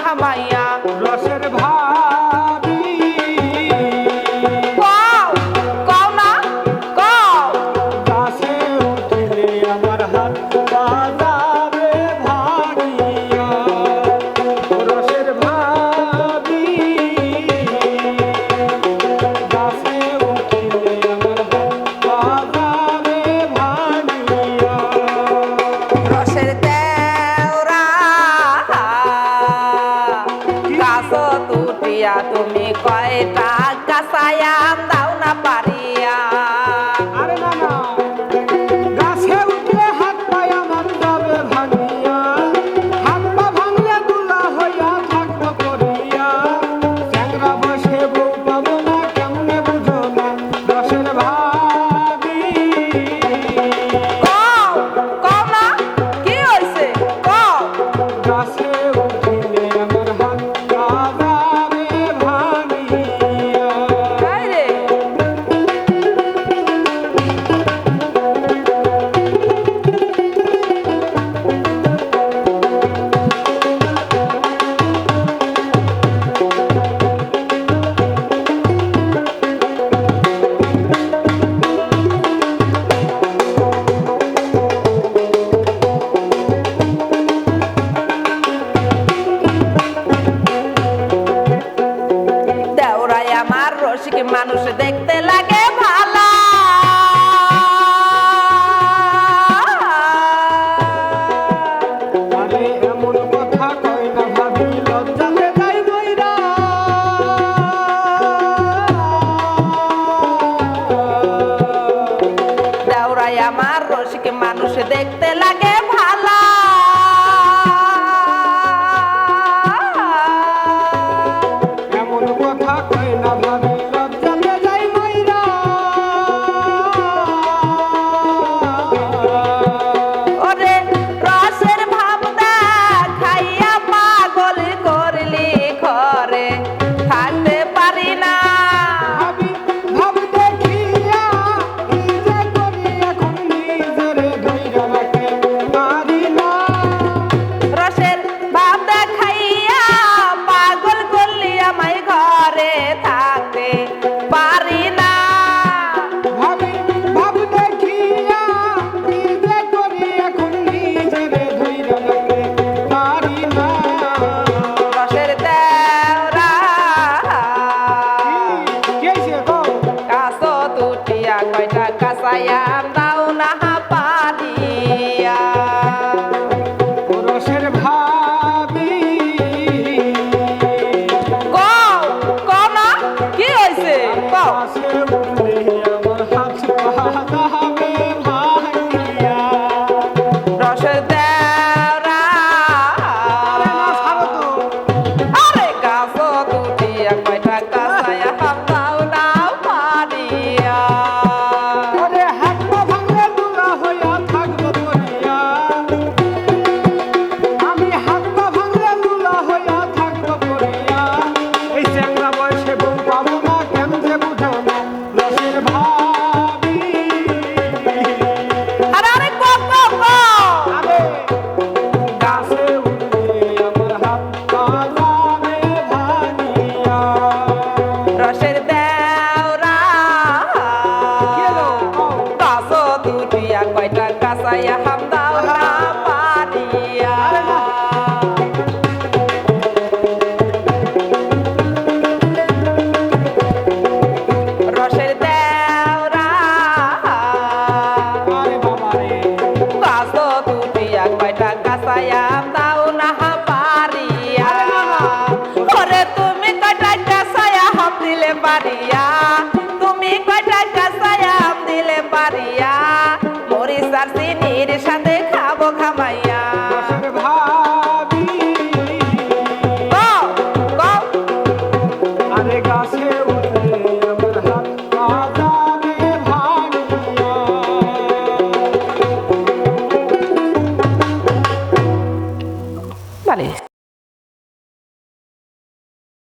খামাইয়া গাছ তুটিয়া তুমি কয়টা? গাছায়াম দাও না পারি। देखते लगे भाला trabalhar. কয়টা কাঁচাইয়া হাম দাও না পানিয়া রসের দাও না পারিয়া তুমি কয়টা কাঁচাইয়া হাম দিলে পারিয়া nunca mais